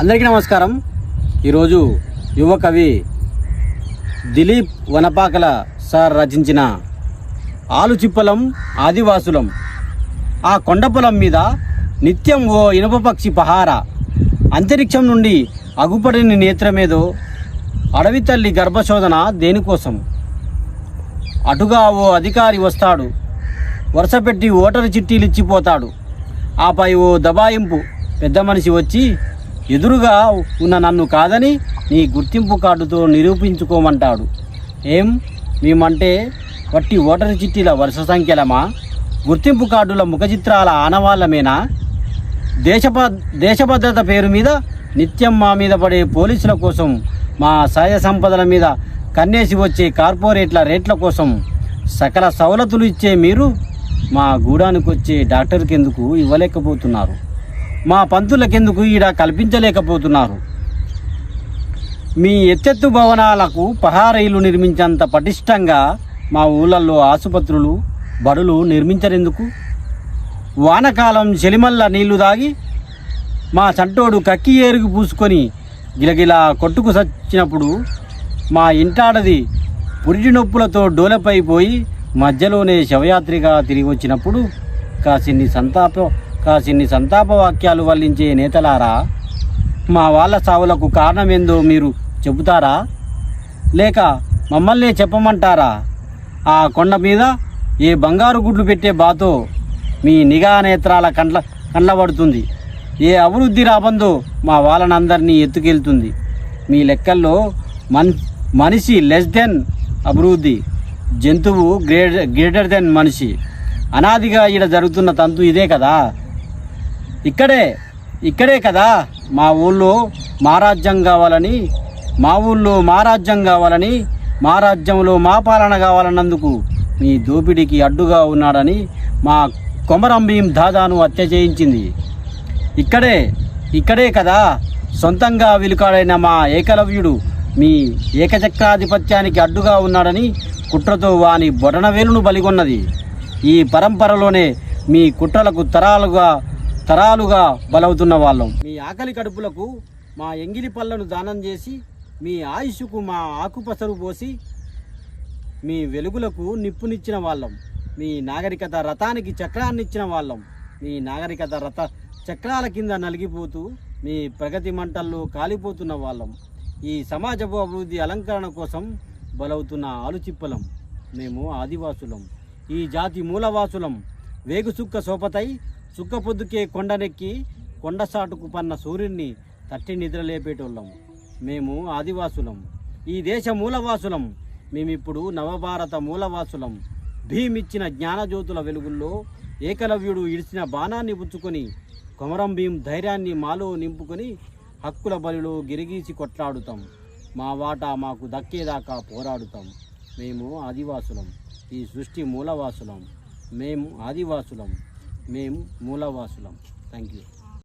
అందరికీ నమస్కారం. ఈరోజు యువ కవి దిలీప్ వనపాకల సార్ రచించిన ఆలుచిప్పలం ఆదివాసులం. ఆ కొండపొలం మీద నిత్యం ఓ ఇనుప పక్షి పహార. అంతరిక్షం నుండి అగుపడిన నేత్రమేదో అడవి తల్లి గర్భశోధన దేనికోసం? అటుగా ఓ అధికారి వస్తాడు. వరుసపెట్టి ఓటరు చిట్టీలు ఇచ్చిపోతాడు ఆపై ఓ దబాయింపు పెద్ద మనిషి వచ్చి ఎదురుగా ఉన్న నన్ను కాదని నీ గుర్తింపు కార్డుతో నిరూపించుకోమంటాడు. ఏం? మేమంటే వట్టి ఓటరు చిట్టీల వరుస సంఖ్యలమా? గుర్తింపు కార్డుల ముఖచిత్రాల ఆనవాళ్ళమేనా? దేశభ దేశభద్రత పేరు మీద నిత్యం మా మీద పడే పోలీసుల కోసం మా సహాయ సంపదల మీద కన్నేసి వచ్చే కార్పొరేట్ల రేట్ల కోసం సకల సవలతులు ఇచ్చే మీరు మా గూడానికి వచ్చే డాక్టర్కి ఎందుకు ఇవ్వలేకపోతున్నారు. మా పంతులకెందుకు ఈడ కల్పించలేకపోతున్నారు? మీ ఎత్తెత్తు భవనాలకు పహారైలు నిర్మించేంత పటిష్టంగా మా ఊళ్ళల్లో ఆసుపత్రులు బడులు నిర్మించరెందుకు? వానకాలం చెలిమల్ల నీళ్ళు దాగి మా చంటోడు కక్కి ఏరుగు పూసుకొని గిలగిలా కొట్టుకు సచ్చినప్పుడు మా ఇంటాడది పురిటి నొప్పులతో డోలపై పోయి మధ్యలోనే శవయాత్రిగా తిరిగి వచ్చినప్పుడు కాసిన్ని సంతాప కాసిన్ని సంతాప వాక్యాలు వల్లించే నేతలారా మా వాళ్ళ సావులకు కారణమేందో మీరు చెబుతారా? లేక మమ్మల్నే చెప్పమంటారా? ఆ కొండ మీద ఏ బంగారు గుడ్లు పెట్టే బాతో మీ నిఘా నేత్రాల కండ్ల కండ్లబడుతుంది. ఏ అభివృద్ధి రాబందో మా వాళ్ళనందరినీ ఎత్తుకెళ్తుంది. మీ లెక్కల్లో మన్ మనిషి లెస్ దెన్ అభివృద్ధి జంతువు గ్రేట్ గ్రేటర్ దెన్ మనిషి. అనాదిగా ఈడ జరుగుతున్న తంతు ఇదే కదా? ఇక్కడే ఇక్కడే కదా మా ఊళ్ళో మారాజ్యం కావాలని మా ఊళ్ళో మారాజ్యం కావాలని మా రాజ్యంలో మా పాలన కావాలన్నందుకు మీ దోపిడీకి అడ్డుగా ఉన్నాడని మా కొమరం భీం దాదాను హత్య చేయించింది. ఇక్కడే ఇక్కడే కదా సొంతంగా విలుకాడైన మా ఏకలవ్యుడు మీ ఏకచక్రాధిపత్యానికి అడ్డుగా ఉన్నాడని కుట్రతో వాని బొటనవేలును బలిగొన్నది. ఈ పరంపరలోనే మీ కుట్రలకు తరాలుగా తరాలుగా బలవుతున్న వాళ్ళం. మీ ఆకలి కడుపులకు మా ఎంగిలి పళ్ళను దానం చేసి మీ ఆయుష్కు మా ఆకుపసరు పోసి మీ వెలుగులకు నిప్పునిచ్చిన వాళ్ళం. మీ నాగరికత రథానికి చక్రాన్నిచ్చిన వాళ్ళం. మీ నాగరికత రథ చక్రాల కింద నలిగిపోతూ మీ ప్రగతి మంటల్లో కాలిపోతున్న వాళ్ళం. ఈ సమాజపు అభివృద్ధి అలంకరణ కోసం బలవుతున్న ఆలుచిప్పలం. మేము ఆదివాసులం. ఈ జాతి మూలవాసులం. వేగుసుక్క సోపతై సుక్క పొద్దుకే కొండనెక్కి కొండసాటుకు పన్న సూర్యుడిని తట్టి నిద్రలేపేటోళ్ళం మేము ఆదివాసులం. ఈ దేశ మూలవాసులం. మేమిప్పుడు నవభారత మూలవాసులం. భీమిచ్చిన జ్ఞానజ్యోతుల వెలుగుల్లో ఏకలవ్యుడు ఇడిచిన బాణాన్ని పుచ్చుకొని కొమరం భీం ధైర్యాన్ని మాలో నింపుకొని హక్కుల బలిలో గిరిగీసి కొట్లాడుతాం. మా వాటా మాకు దక్కేదాకా పోరాడుతాం. మేము ఆదివాసులం. ఈ సృష్టి మూలవాసులం. మేము ఆదివాసులం. మేము మూలవాసులం. Thank you